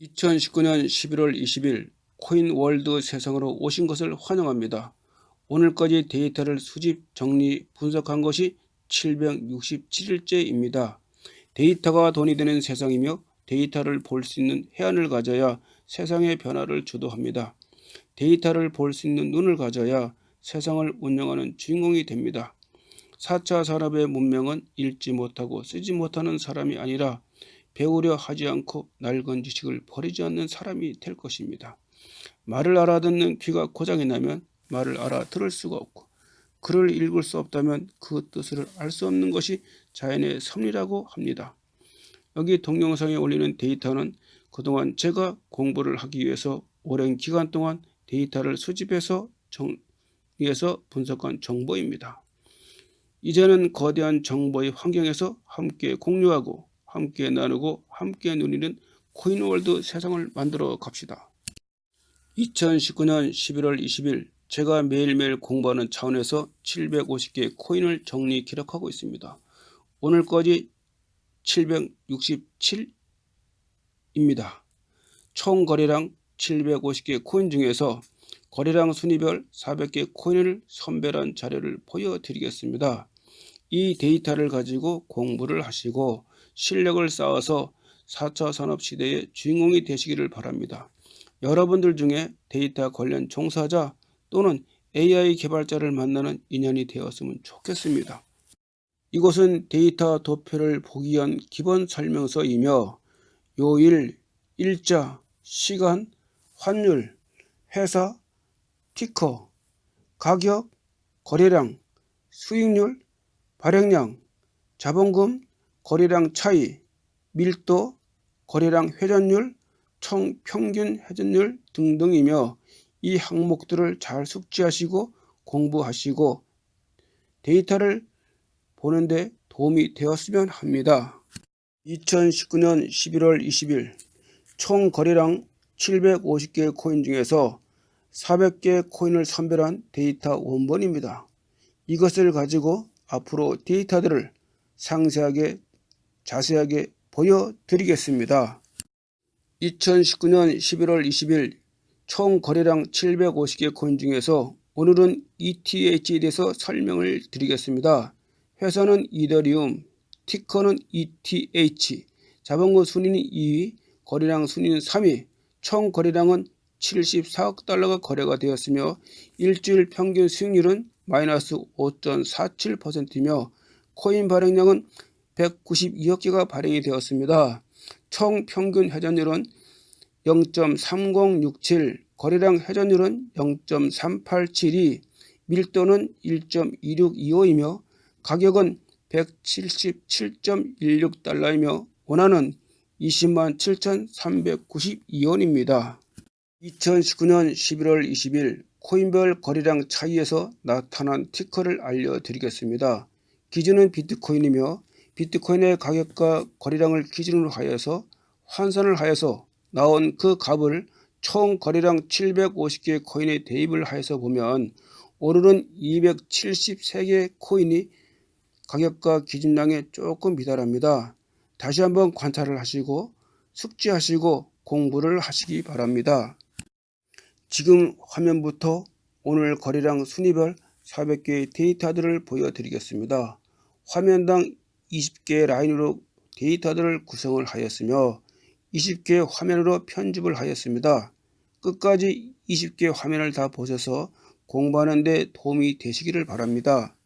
2019년 11월 20일 코인월드 세상으로 오신 것을 환영합니다. 오늘까지 데이터를 수집, 정리, 분석한 것이 767일째입니다. 데이터가 돈이 되는 세상이며 데이터를 볼 수 있는 해안을 가져야 세상의 변화를 주도합니다. 데이터를 볼 수 있는 눈을 가져야 세상을 운영하는 주인공이 됩니다. 4차 산업의 문명은 읽지 못하고 쓰지 못하는 사람이 아니라 배우려 하지 않고 낡은 지식을 버리지 않는 사람이 될 것입니다. 말을 알아듣는 귀가 고장이 나면 말을 알아들을 수가 없고 글을 읽을 수 없다면 그 뜻을 알 수 없는 것이 자연의 섭리라고 합니다. 여기 동영상에 올리는 데이터는 그동안 제가 공부를 하기 위해서 오랜 기간 동안 데이터를 수집해서 정리해서 분석한 정보입니다. 이제는 거대한 정보의 환경에서 함께 공유하고 함께 나누고 함께 누리는 코인월드 세상을 만들어 갑시다. 2019년 11월 20일 제가 매일매일 공부하는 차원에서 750개의 코인을 정리 기록하고 있습니다. 오늘까지 767입니다. 총 거래량 750개 코인 중에서 거래량 순위별 400개 코인을 선별한 자료를 보여드리겠습니다. 이 데이터를 가지고 공부를 하시고 실력을 쌓아서 4차 산업 시대의 주인공이 되시기를 바랍니다. 여러분들 중에 데이터 관련 종사자 또는 AI 개발자를 만나는 인연이 되었으면 좋겠습니다. 이곳은 데이터 도표를 보기 위한 기본 설명서이며 요일, 일자, 시간, 환율, 회사, 티커, 가격, 거래량, 수익률, 발행량, 자본금, 거래량 차이, 밀도, 거래량 회전율, 총 평균 회전율 등등이며 이 항목들을 잘 숙지하시고 공부하시고 데이터를 보는데 도움이 되었으면 합니다. 2019년 11월 20일 총 거래량 750개의 코인 중에서 400개의 코인을 선별한 데이터 원본입니다. 이것을 가지고 앞으로 데이터들을 상세하게 자세하게 보여드리겠습니다. 2019년 11월 20일 총 거래량 750개 코인 중에서 오늘은 ETH에 대해서 설명을 드리겠습니다. 회사는 이더리움, 티커는 ETH, 자본금 순위는 2위, 거래량 순위는 3위, 총 거래량은 74억 달러가 거래가 되었으며 일주일 평균 수익률은 마이너스 5.47%이며 코인 발행량은 192억 개가 발행이 되었습니다. 총 평균 회전율은 0.3067, 거래량 회전율은 0.387이, 밀도는 1.2625이며 가격은 177.16달러이며 원화는 20만 7,392원입니다. 2019년 11월 20일 코인별 거래량 차이에서 나타난 티커를 알려드리겠습니다. 기준은 비트코인이며 비트코인의 가격과 거래량을 기준으로 하여서 환산을 하여서 나온 그 값을 총 거래량 750개 코인에 대입을 하여서 보면 오늘은 273개 코인이 가격과 기준량에 조금 미달합니다. 다시 한번 관찰을 하시고 숙지하시고 공부를 하시기 바랍니다. 지금 화면부터 오늘 거래량 순위별 400개의 데이터들을 보여드리겠습니다. 화면당 20개의 라인으로 데이터들을 구성을 하였으며 20개의 화면으로 편집을 하였습니다. 끝까지 20개의 화면을 다 보셔서 공부하는 데 도움이 되시기를 바랍니다.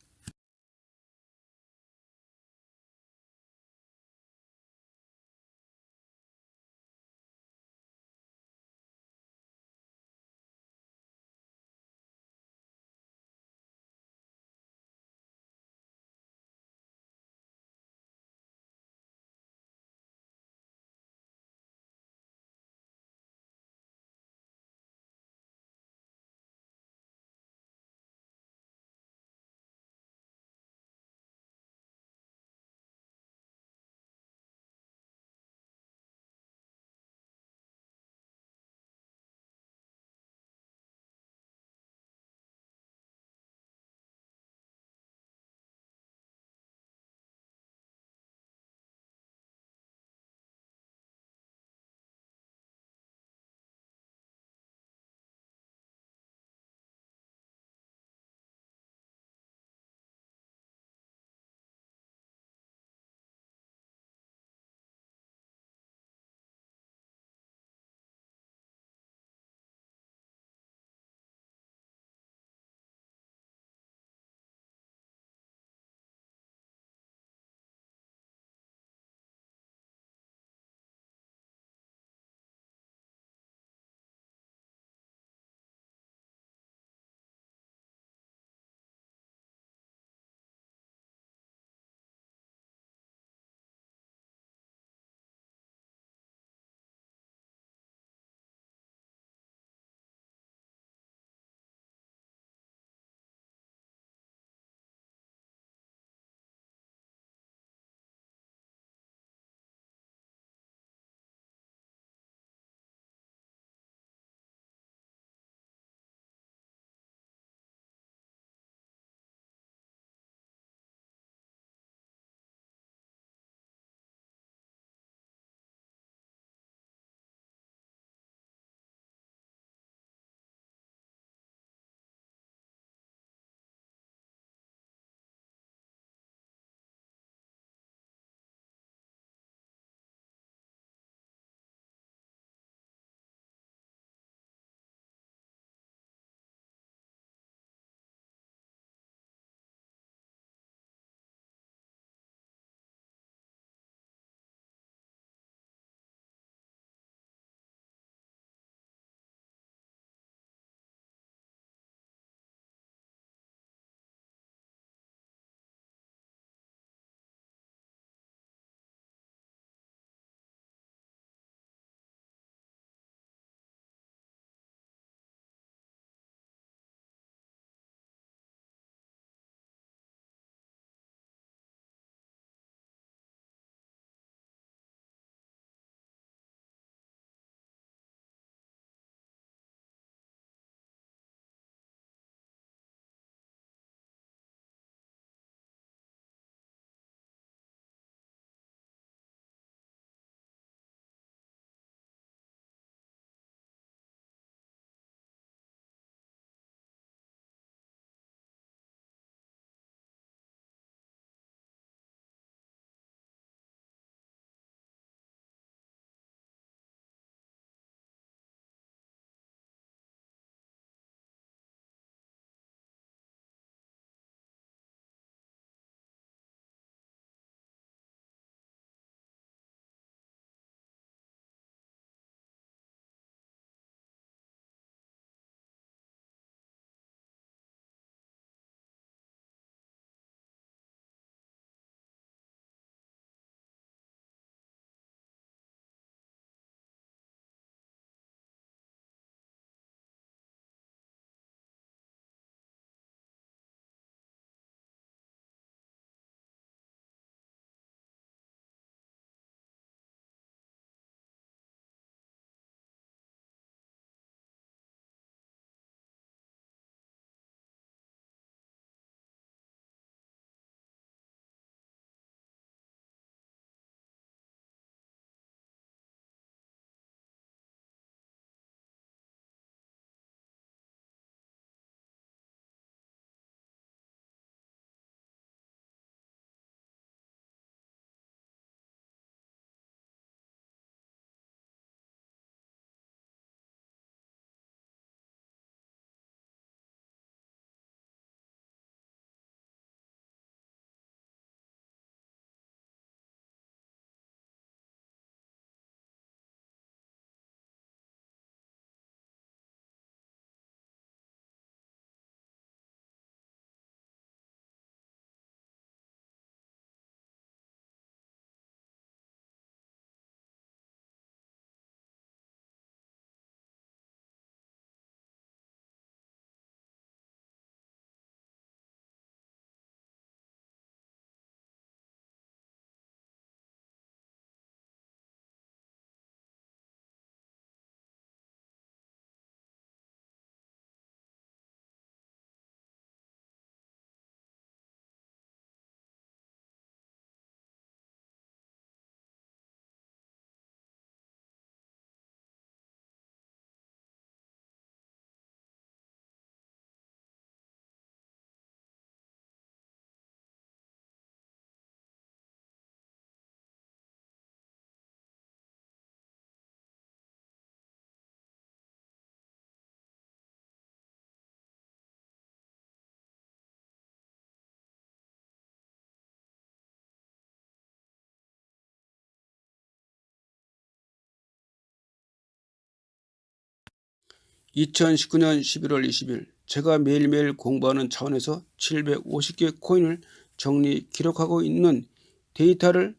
2019년 11월 20일 제가 매일매일 공부하는 차원에서 750개 코인을 정리 기록하고 있는 데이터를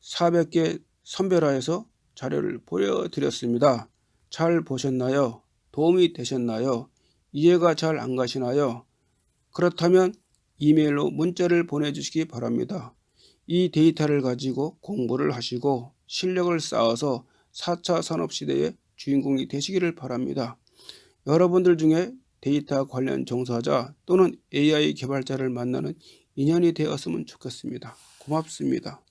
400개 선별하여서 자료를 보여드렸습니다. 잘 보셨나요? 도움이 되셨나요? 이해가 잘 안 가시나요? 그렇다면 이메일로 문자를 보내주시기 바랍니다. 이 데이터를 가지고 공부를 하시고 실력을 쌓아서 4차 산업시대의 주인공이 되시기를 바랍니다. 여러분들 중에 데이터 관련 종사자 또는 AI 개발자를 만나는 인연이 되었으면 좋겠습니다. 고맙습니다.